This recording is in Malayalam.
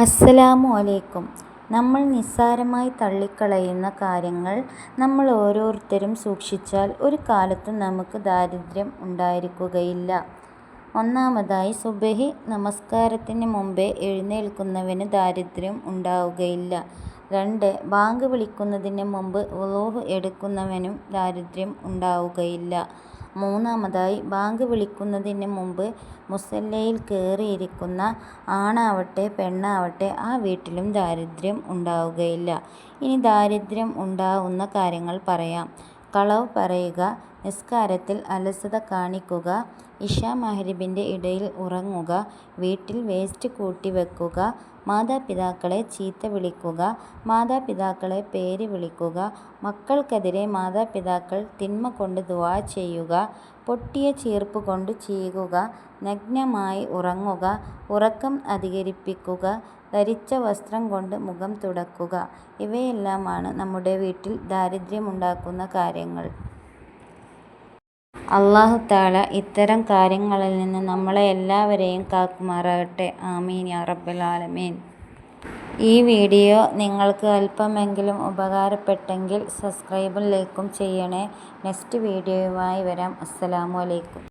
അസ്സലാമു അലൈക്കും. നമ്മൾ നിസ്സാരമായി തള്ളിക്കളയുന്ന കാര്യങ്ങൾ നമ്മൾ ഓരോരുത്തരും സൂക്ഷിച്ചാൽ ഒരു കാലത്തും നമുക്ക് ദാരിദ്ര്യം ഉണ്ടായിരിക്കുകയില്ല. ഒന്നാമതായി സുബഹി നമസ്കാരത്തിന് മുമ്പേ എഴുന്നേൽക്കുന്നവന് ദാരിദ്ര്യം ഉണ്ടാവുകയില്ല. രണ്ട് ബാങ്ക് വിളിക്കുന്നതിന് മുമ്പ് ഉളോഹ് എടുക്കുന്നവനും ദാരിദ്ര്യം ഉണ്ടാവുകയില്ല. മൂന്നാമതായി ബാങ്ക് വിളിക്കുന്നതിന് മുമ്പ് മുസല്ലയിൽ കയറിയിരിക്കുന്ന ആണാവട്ടെ പെണ്ണാവട്ടെ ആ വീട്ടിലും ദാരിദ്ര്യം ഉണ്ടാവുകയില്ല. ഇനി ദാരിദ്ര്യം ഉണ്ടാവുന്ന കാര്യങ്ങൾ പറയാം. കളവ് പറയുക നിസ്കാരത്തിൽ അലസത കാണിക്കുക ഇശാ മഹരിബിന്റെ ഇടയിൽ ഉറങ്ങുക വീട്ടിൽ വേസ്റ്റ് കൂട്ടി വെക്കുക മാതാപിതാക്കളെ ചീത്ത വിളിക്കുക മാതാപിതാക്കളെ പേര് വിളിക്കുക മക്കൾക്കെതിരെ മാതാപിതാക്കൾ തിന്മ കൊണ്ട് ദുആ ചെയ്യുക പൊട്ടിയ ചീർപ്പ് കൊണ്ട് ചീകുക നഗ്നമായി ഉറങ്ങുക ഉറക്കം അധികരിപ്പിക്കുക ധരിച്ച വസ്ത്രം കൊണ്ട് മുഖം തുടക്കുക. ഇവയെല്ലാമാണ് നമ്മുടെ വീട്ടിൽ ദാരിദ്ര്യമുണ്ടാക്കുന്ന കാര്യങ്ങൾ. അല്ലാഹു തആല ഇത്തരം കാര്യങ്ങളിൽ നിന്ന് നമ്മളെ എല്ലാവരെയും കാക്കുമാറാകട്ടെ. ആമീൻ യാ റബ്ബൽ ആലമീൻ. ഈ വീഡിയോ നിങ്ങൾക്ക് അല്പമെങ്കിലും ഉപകാരപ്പെട്ടെങ്കിൽ സബ്സ്ക്രൈബും ലൈക്കും ചെയ്യണേ. നെക്സ്റ്റ് വീഡിയോയുമായി വരാം. അസ്സലാമു അലൈക്കും.